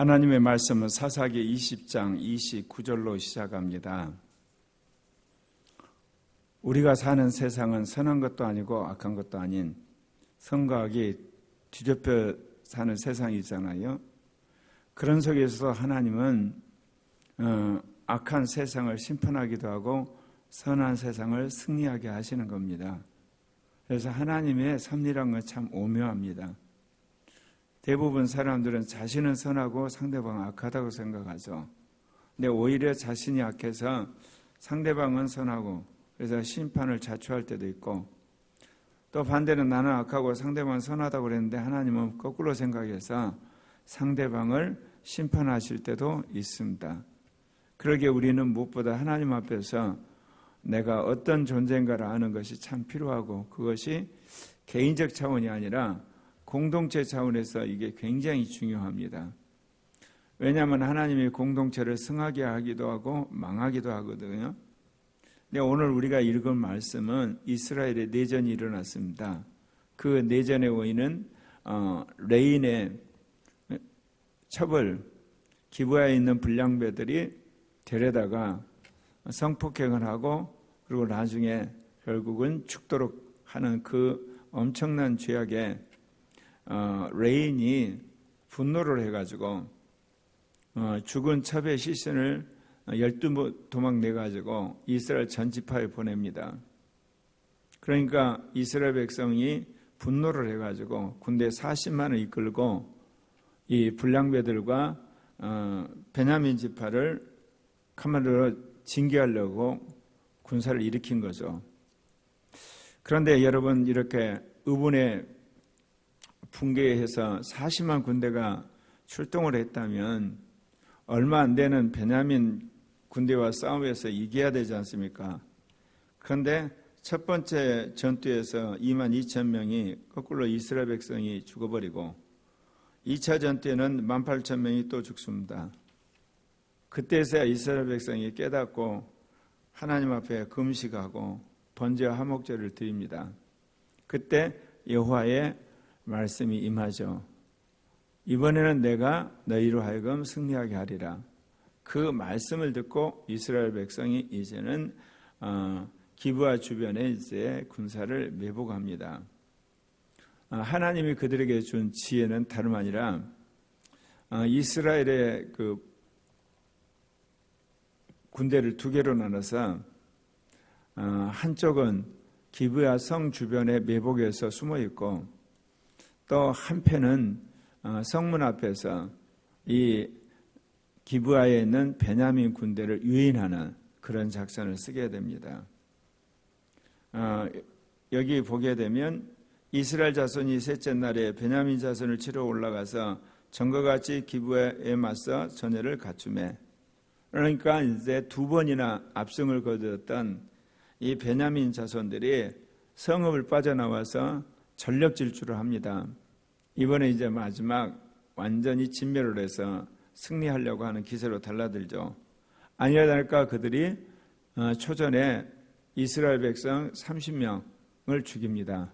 하나님의 말씀은 사사기 20장 29절로 시작합니다. 우리가 사는 세상은 선한 것도 아니고 악한 것도 아닌 선과 악이 뒤덮여 사는 세상이잖아요. 그런 속에서 하나님은 어, 악한 세상을 심판하기도 하고 선한 세상을 승리하게 하시는 겁니다. 그래서 하나님의 섭리란 건 참 오묘합니다. 대부분 사람들은 자신은 선하고 상대방은 악하다고 생각하죠. 근데 오히려 자신이 악해서 상대방은 선하고 그래서 심판을 자초할 때도 있고 또 반대로 나는 악하고 상대방은 선하다고 그랬는데 하나님은 거꾸로 생각해서 상대방을 심판하실 때도 있습니다. 그러기에 우리는 무엇보다 하나님 앞에서 내가 어떤 존재인가를 아는 것이 참 필요하고 그것이 개인적 차원이 아니라 공동체 차원에서 이게 굉장히 중요합니다. 왜냐하면 하나님이 공동체를 승하게 하기도 하고 망하기도 하거든요. 근데 오늘 우리가 읽은 말씀은 이스라엘의 내전이 일어났습니다. 그 내전의 원인은 어, 레인의 첩을 기부하에 있는 불량배들이 데려다가 성폭행을 하고 그리고 나중에 결국은 죽도록 하는 그 엄청난 죄악에 어, 레인이 분노를 해가지고 어, 죽은 첩의 시신을 열두 도망 내가지고 이스라엘 전지파에 보냅니다. 그러니까 이스라엘 백성이 분노를 해가지고 군대 40만을 이끌고 이 불량배들과 어, 베냐민 지파를 카메라로 징계하려고 군사를 일으킨 거죠. 그런데 여러분 이렇게 의분에 붕괴해서 40만 군대가 출동을 했다면 얼마 안 되는 베냐민 군대와 싸움에서 이겨야 되지 않습니까? 그런데 첫 번째 전투에서 2만 2천 명이 거꾸로 이스라엘 백성이 죽어버리고 2차 전투에는 1만 8천 명이 또 죽습니다. 그때서야 이스라엘 백성이 깨닫고 하나님 앞에 금식하고 번제와 화목제를 드립니다. 그때 여호와의 말씀이 임하죠. 이번에는 내가 너희로 하여금 승리하게 하리라. 그 말씀을 듣고 이스라엘 백성이 이제는 어, 기부와 주변에 이제 군사를 매복합니다. 어, 하나님이 그들에게 준 지혜는 다름 아니라 어, 이스라엘의 그 군대를 두 개로 나눠서 한쪽은 기브야 성 주변의 매복에서 숨어 있고 또 한편은 성문 앞에서 이 기브아에 있는 베냐민 군대를 유인하는 그런 작전을 쓰게 됩니다. 어, 여기 보게 되면 이스라엘 자손이 셋째 날에 베냐민 자손을 치러 올라가서 전과 같이 기브아에 맞서 전열을 갖춤해 그러니까 이제 두 번이나 압승을 거두었던 이 베냐민 자손들이 성읍을 빠져나와서 전력 질주를 합니다. 이번에 이제 마지막 완전히 진멸을 해서 승리하려고 하는 기세로 달라들죠. 아니라 다를까 그들이 어, 초전에 이스라엘 백성 30명을 죽입니다.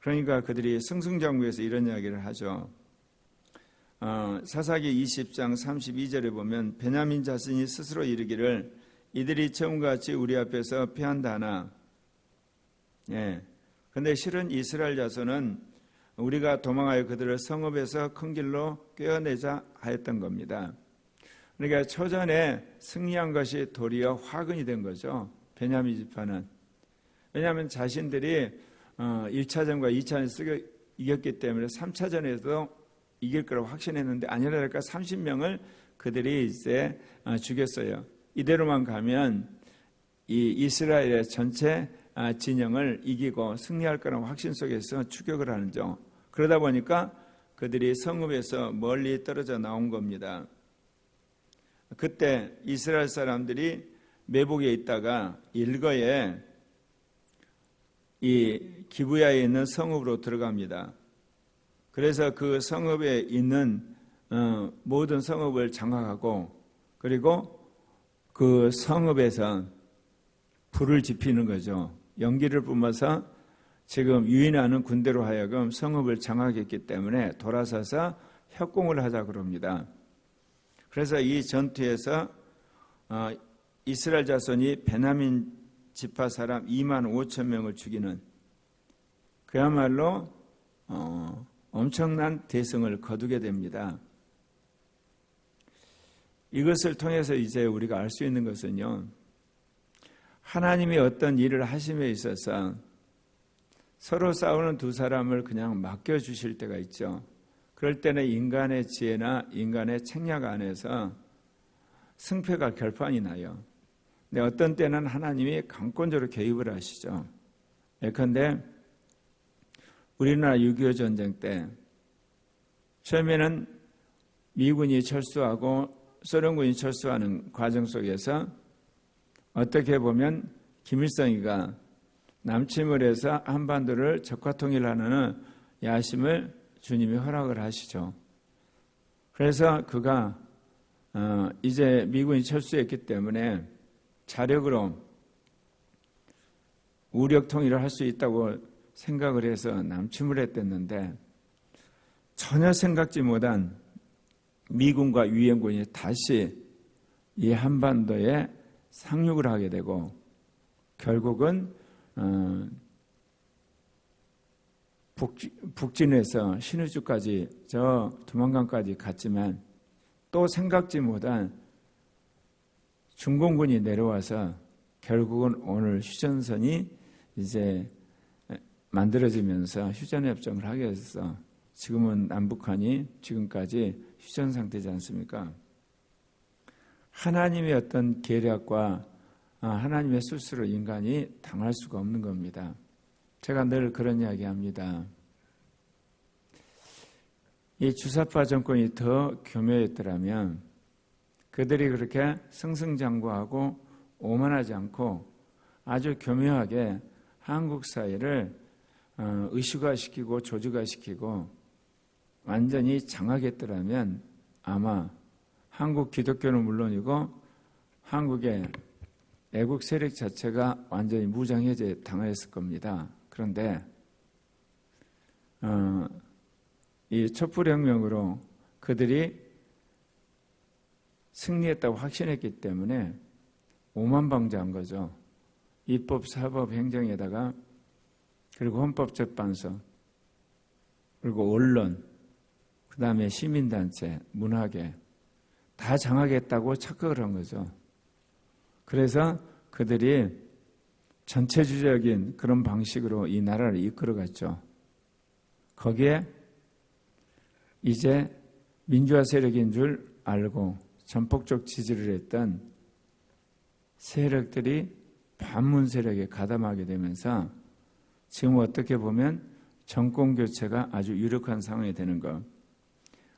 그러니까 그들이 승승장구에서 이런 이야기를 하죠. 어, 사사기 20장 32절에 보면 베냐민 자신이 스스로 이르기를 이들이 처음과 같이 우리 앞에서 피한다 하나 예. 근데 실은 이스라엘 자손은 우리가 도망하여 그들을 성읍에서 큰 길로 꿰어내자 하였던 겁니다. 그러니까 초전에 승리한 것이 도리어 화근이 된 거죠. 베냐민 지파는. 왜냐하면 자신들이 1차전과 어, 2차전을 이겼기 때문에 3차전에도 이길 거라고 확신했는데 아니라니까 30명을 그들이 이제 어, 죽였어요. 이대로만 가면 이 이스라엘의 전체 아, 진영을 이기고 승리할 거라는 확신 속에서 추격을 하는죠. 그러다 보니까 그들이 성읍에서 멀리 떨어져 나온 겁니다. 그때 이스라엘 사람들이 매복에 있다가 일거에 이 기부야에 있는 성읍으로 들어갑니다. 그래서 그 성읍에 있는 어, 모든 성읍을 장악하고 그리고 그 성읍에서 불을 지피는 거죠. 연기를 뿜어서 지금 유인하는 군대로 하여금 성읍을 장악했기 때문에 돌아서서 협공을 하자 그럽니다. 그래서 이 전투에서 어, 이스라엘 자손이 베냐민 지파 사람 2만 5천 명을 죽이는 그야말로 어, 엄청난 대승을 거두게 됩니다. 이것을 통해서 이제 우리가 알 수 있는 것은요. 하나님이 어떤 일을 하심에 있어서 서로 싸우는 두 사람을 그냥 맡겨 주실 때가 있죠. 그럴 때는 인간의 지혜나 인간의 책략 안에서 승패가 결판이 나요. 근데 어떤 때는 하나님이 강권적으로 개입을 하시죠. 예컨대 우리나라 6.25 전쟁 때 처음에는 미군이 철수하고 소련군이 철수하는 과정 속에서 어떻게 보면 김일성이가 남침을 해서 한반도를 적화 통일하는 야심을 주님이 허락을 하시죠. 그래서 그가 어, 이제 미군이 철수했기 때문에 자력으로 우력 통일을 할 수 있다고 생각을 해서 남침을 했댔는데 전혀 생각지 못한 미군과 유엔군이 다시 이 한반도에 상륙을 하게 되고 결국은 어, 북 진에서 신의주까지 저 두만강까지 갔지만 또 생각지 못한 중공군이 내려와서 결국은 오늘 휴전선이 이제 만들어지면서 휴전협정을 하게 돼서 지금은 남북한이 지금까지 휴전 상태지 않습니까? 하나님의 어떤 계략과 아, 하나님의 수수로 인간이 당할 수가 없는 겁니다. 제가 늘 그런 이야기 합니다. 이 주사파 정권이 더 교묘했더라면 그들이 그렇게 승승장구하고 오만하지 않고 아주 교묘하게 한국 사회를 어, 의식화시키고 조직화시키고 완전히 장악했더라면 아마 한국 기독교는 물론이고 한국의 애국 세력 자체가 완전히 무장해제 당했을 겁니다. 그런데 어, 이 촛불혁명으로 그들이 승리했다고 확신했기 때문에 오만방자한 거죠. 입법, 사법, 행정에다가 그리고 헌법재판소 그리고 언론 그 다음에 시민단체, 문화계 다 장악했다고 착각을 한 거죠. 그래서 그들이 전체주적인 그런 방식으로 이 나라를 이끌어갔죠. 거기에 이제 민주화 세력인 줄 알고 전폭적 지지를 했던 세력들이 반문 세력에 가담하게 되면서 지금 어떻게 보면 정권 교체가 아주 유력한 상황이 되는 것.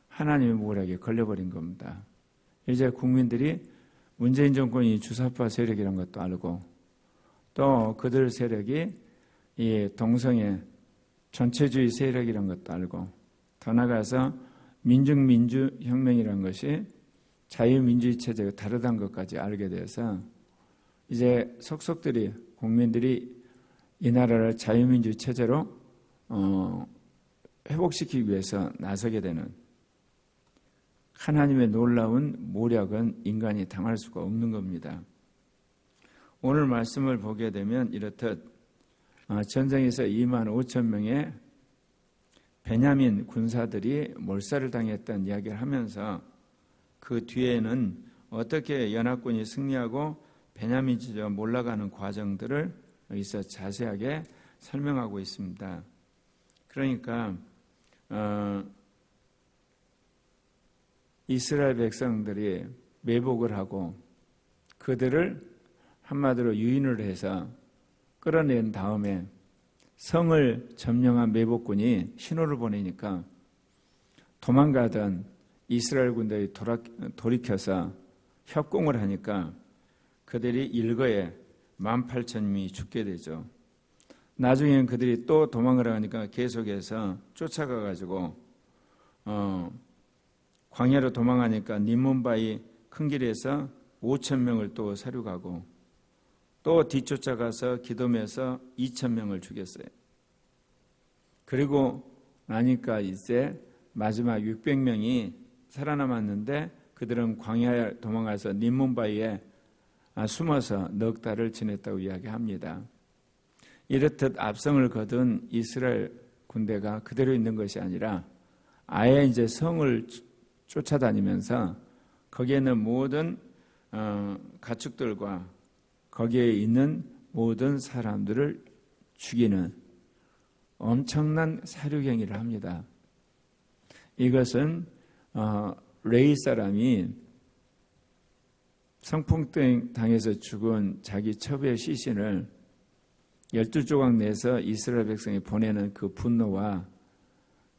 하나님의 모략에 걸려버린 겁니다. 이제 국민들이 문재인 정권이 주사파 세력이라는 것도 알고 또 그들 세력이 이 동성애 전체주의 세력이라는 것도 알고 더 나아가서 민중민주혁명이라는 것이 자유민주주의 체제가 다르다는 것까지 알게 되어서 이제 속속들이 국민들이 이 나라를 자유민주주의 체제로 어, 회복시키기 위해서 나서게 되는 하나님의 놀라운 모략은 인간이 당할 수가 없는 겁니다. 오늘 말씀을 보게 되면 이렇듯 아, 전쟁에서 2만 5천 명의 베냐민 군사들이 몰살을 당했다는 이야기를 하면서 그 뒤에는 어떻게 연합군이 승리하고 베냐민 지대가 몰라가는 과정들을 여기서 자세하게 설명하고 있습니다. 그러니까 어, 이스라엘 백성들이 매복을 하고 그들을 한마디로 유인을 해서 끌어낸 다음에 성을 점령한 매복군이 신호를 보내니까 도망가던 이스라엘 군들이 돌이켜서 협공을 하니까 그들이 일거에 18,000명이 죽게 되죠. 나중에는 그들이 또 도망을 하니까 계속해서 쫓아가 가지고 어, 광야로 도망하니까 니몬바이 큰 길에서 5천 명을 또 사륙하고 또 뒤쫓아가서 기돔에서 2천 명을 죽였어요. 그리고 나니까 이제 마지막 600명이 살아남았는데 그들은 광야에 도망가서 님문바위에 아, 숨어서 넉 달을 지냈다고 이야기합니다. 이렇듯 압성을 거둔 이스라엘 군대가 그대로 있는 것이 아니라 아예 이제 성을 쫓아다니면서 거기에 있는 모든 어, 가축들과 거기에 있는 모든 사람들을 죽이는 엄청난 사륙행위를 합니다. 이것은 어, 레이 사람이 성풍병 당해서 죽은 자기 첩의 시신을 열두 조각 내서 이스라엘 백성이 보내는 그 분노와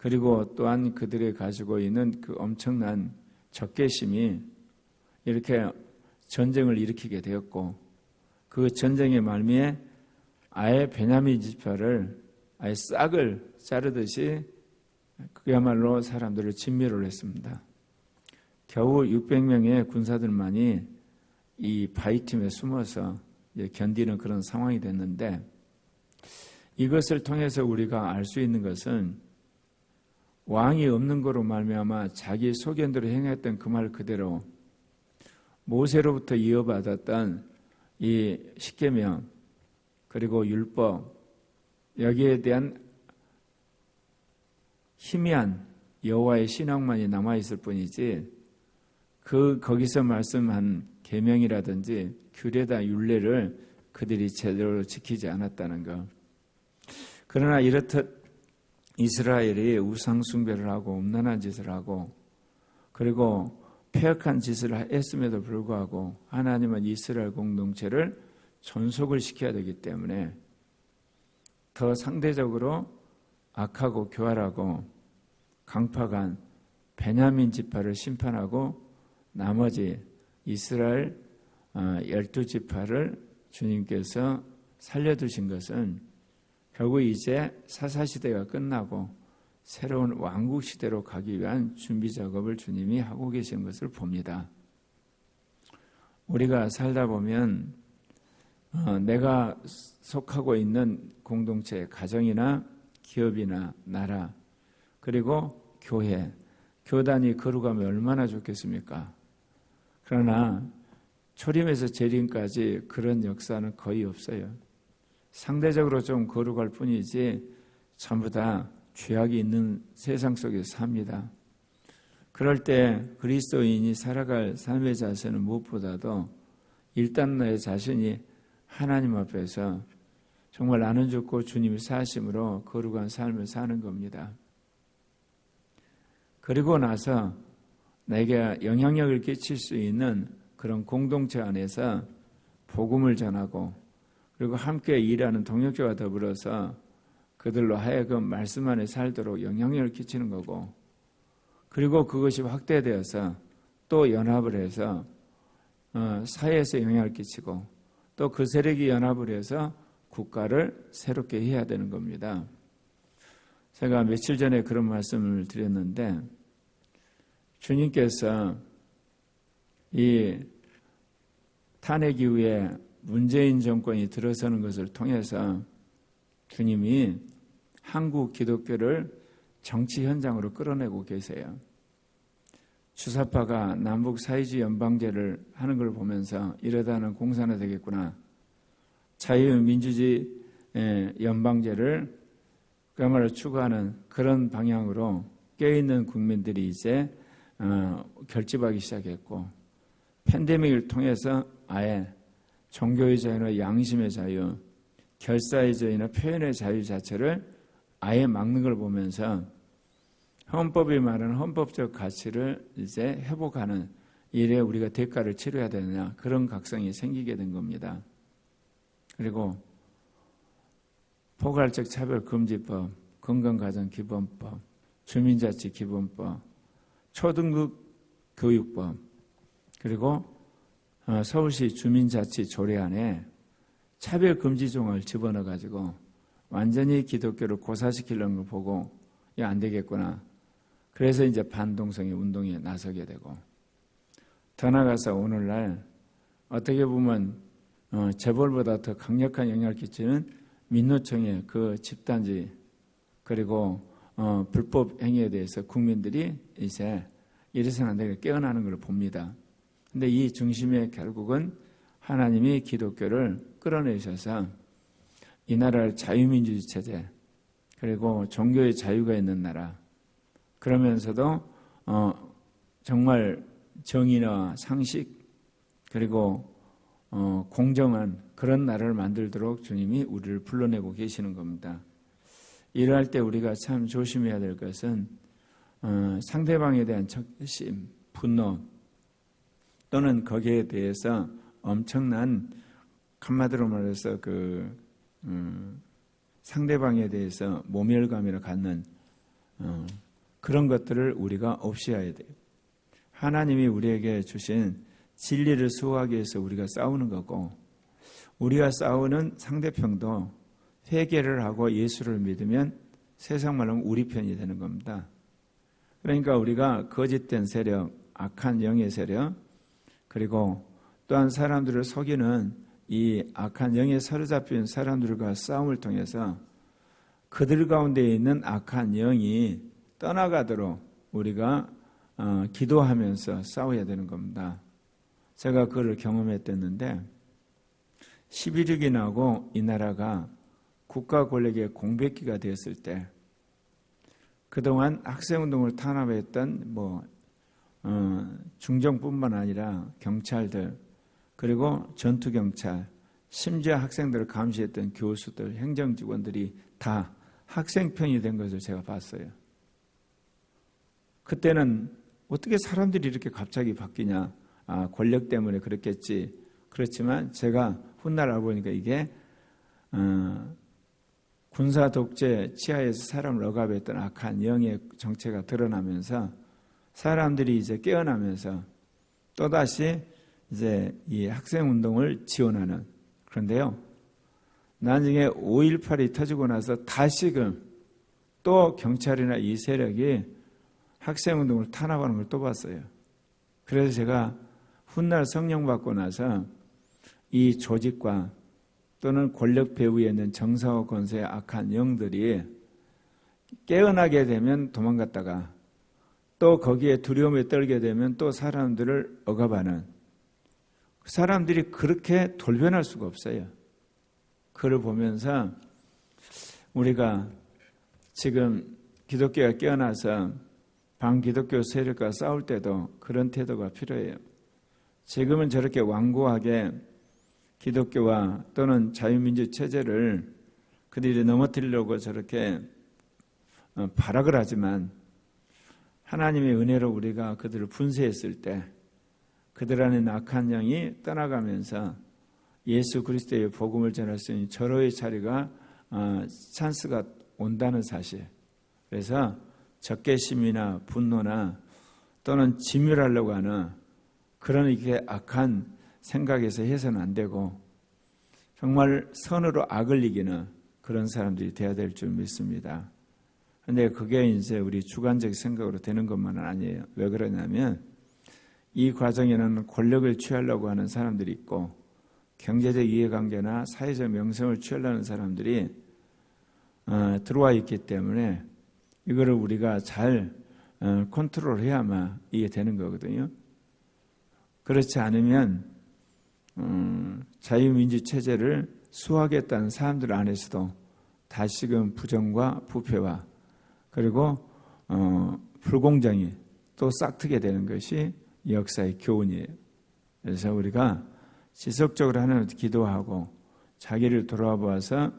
그리고 또한 그들이 가지고 있는 그 엄청난 적개심이 이렇게 전쟁을 일으키게 되었고 그 전쟁의 말미에 아예 베냐민 지파를 아예 싹을 자르듯이 그야말로 사람들을 진멸을 했습니다. 겨우 600명의 군사들만이 이 바위팀에 숨어서 견디는 그런 상황이 됐는데 이것을 통해서 우리가 알 수 있는 것은 왕이 없는 거로 말미암아 자기 소견대로 행했던 그 말 그대로 모세로부터 이어받았던 이 십계명 그리고 율법 여기에 대한 희미한 여호와의 신앙만이 남아 있을 뿐이지 그 거기서 말씀한 계명이라든지 규례다 율례를 그들이 제대로 지키지 않았다는 것. 그러나 이렇듯 이스라엘이 우상 숭배를 하고 음란한 짓을 하고 그리고 폐역한 짓을 했음에도 불구하고 하나님은 이스라엘 공동체를 존속을 시켜야 되기 때문에 더 상대적으로 악하고 교활하고 강팍한 베냐민 지파를 심판하고 나머지 이스라엘 어, 열두 지파를 주님께서 살려두신 것은 결국 이제 사사시대가 끝나고 새로운 왕국 시대로 가기 위한 준비 작업을 주님이 하고 계신 것을 봅니다. 우리가 살다 보면 어, 내가 속하고 있는 공동체, 가정이나 기업이나 나라, 그리고 교회, 교단이 거룩하면 얼마나 좋겠습니까? 그러나 초림에서 재림까지 그런 역사는 거의 없어요. 상대적으로 좀 거룩할 뿐이지 전부 다 죄악이 있는 세상 속에서 삽니다. 그럴 때 그리스도인이 살아갈 삶의 자세는 무엇보다도 일단 나의 자신이 하나님 앞에서 정말 나는 죽고 주님이 사심으로 거룩한 삶을 사는 겁니다. 그리고 나서 내게 영향력을 끼칠 수 있는 그런 공동체 안에서 복음을 전하고 그리고 함께 일하는 동역자와 더불어서 그들로 하여금 말씀 안에 살도록 영향력을 끼치는 거고 그리고 그것이 확대되어서 또 연합을 해서 어, 사회에서 영향을 끼치고 또 그 세력이 연합을 해서 국가를 새롭게 해야 되는 겁니다. 제가 며칠 전에 그런 말씀을 드렸는데 주님께서 이 탄핵 이후에 문재인 정권이 들어서는 것을 통해서 주님이 한국 기독교를 정치 현장으로 끌어내고 계세요. 주사파가 남북 사회주의 연방제를 하는 걸 보면서 이러다는 공산화 되겠구나. 자유민주주의 연방제를 그야말로 추구하는 그런 방향으로 깨있는 국민들이 이제 어, 결집하기 시작했고 팬데믹을 통해서 아예 종교의 자유나 양심의 자유, 결사의 자유나 표현의 자유 자체를 아예 막는 걸 보면서 헌법이 말하는 헌법적 가치를 이제 회복하는 일에 우리가 대가를 치러야 되느냐 그런 각성이 생기게 된 겁니다. 그리고 포괄적 차별 금지법, 건강가정 기본법, 주민자치 기본법, 초등급 교육법, 그리고 어, 서울시 주민자치 조례안에 차별금지종을 집어넣어 가지고 완전히 기독교를 고사시키려는 걸 보고 이거 안 되겠구나. 그래서 이제 반동성의 운동에 나서게 되고 더 나아가서 오늘날 어떻게 보면 어, 재벌보다 더 강력한 영향을 끼치는 민노총의 그 집단지 그리고 어, 불법 행위에 대해서 국민들이 이제 이래서는 안 되게 깨어나는 걸 봅니다. 근데 이 중심에 결국은 하나님이 기독교를 끌어내셔서 이 나라를 자유민주주의 체제 그리고 종교의 자유가 있는 나라 그러면서도 어, 정말 정의나 상식 그리고 어, 공정한 그런 나라를 만들도록 주님이 우리를 불러내고 계시는 겁니다. 이러할 때 우리가 참 조심해야 될 것은 어, 상대방에 대한 적심, 분노 또는 거기에 대해서 엄청난 한마디로 말해서 그 음, 상대방에 대해서 모멸감이라 갖는 어, 그런 것들을 우리가 없애야 돼요. 하나님이 우리에게 주신 진리를 수호하기 위해서 우리가 싸우는 거고 우리가 싸우는 상대편도 회개를 하고 예수를 믿으면 세상 말로 우리 편이 되는 겁니다. 그러니까 우리가 거짓된 세력, 악한 영의 세력, 그리고 또한 사람들을 속이는 이 악한 영에 사로잡힌 사람들과 싸움을 통해서 그들 가운데 있는 악한 영이 떠나가도록 우리가 어, 기도하면서 싸워야 되는 겁니다. 제가 그걸 경험했댔는데 11.6이 나고 이 나라가 국가 권력의 공백기가 되었을 때 그동안 학생운동을 탄압했던 뭐 어, 중정뿐만 아니라 경찰들 그리고 전투 경찰 심지어 학생들을 감시했던 교수들 행정 직원들이 다 학생 편이 된 것을 제가 봤어요. 그때는 어떻게 사람들이 이렇게 갑자기 바뀌냐? 아, 권력 때문에 그렇겠지. 그렇지만 제가 훗날 알아보니까 이게 어, 군사 독재 치하에서 사람을 억압했던 악한 영의 정체가 드러나면서 사람들이 이제 깨어나면서 또다시 이제 이 학생 운동을 지원하는 그런데요. 나중에 5.18이 터지고 나서 다시금 또 경찰이나 이 세력이 학생 운동을 탄압하는 걸 또 봤어요. 그래서 제가 훗날 성령 받고 나서 이 조직과 또는 권력 배후에 있는 정사와 권세의 악한 영들이 깨어나게 되면 도망갔다가 또 거기에 두려움에 떨게 되면 또 사람들을 억압하는 그 사람들이 그렇게 돌변할 수가 없어요. 그를 보면서 우리가 지금 기독교가 깨어나서 반기독교 세력과 싸울 때도 그런 태도가 필요해요. 지금은 저렇게 완고하게 기독교와 또는 자유민주 체제를 그들이 넘어뜨리려고 저렇게 어, 발악을 하지만 하나님의 은혜로 우리가 그들을 분쇄했을 때 그들 안에 악한 영이 떠나가면서 예수 그리스도의 복음을 전할 수 있는 절호의 자리가 어, 찬스가 온다는 사실. 그래서 적개심이나 분노나 또는 진멸하려고 하는 그런 이게 악한 생각에서 해서는 안 되고 정말 선으로 악을 이기는 그런 사람들이 돼야 될 줄 믿습니다. 근데 그게 이제 우리 주관적 생각으로 되는 것만은 아니에요. 왜 그러냐면 이 과정에는 권력을 취하려고 하는 사람들이 있고 경제적 이해관계나 사회적 명성을 취하려는 사람들이 어, 들어와 있기 때문에 이거를 우리가 잘 어, 컨트롤해야만 이게 되는 거거든요. 그렇지 않으면 음, 자유민주 체제를 수하겠다는 사람들 안에서도 다시금 부정과 부패와 그리고 어, 불공정이 또 싹트게 되는 것이 역사의 교훈이에요. 그래서 우리가 지속적으로 하나님한테 기도하고 자기를 돌아보아서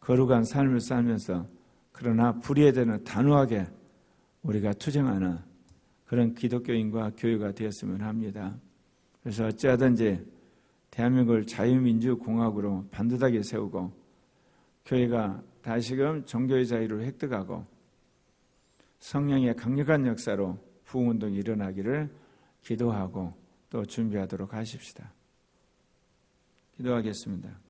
거룩한 삶을 살면서 그러나 불의에 대한 단호하게 우리가 투쟁하는 그런 기독교인과 교회가 되었으면 합니다. 그래서 어찌하든지 대한민국을 자유민주공화국으로 반듯하게 세우고 교회가 다시금 종교의 자유를 획득하고 성령의 강력한 역사로 부흥운동이 일어나기를 기도하고 또 준비하도록 하십시다. 기도하겠습니다.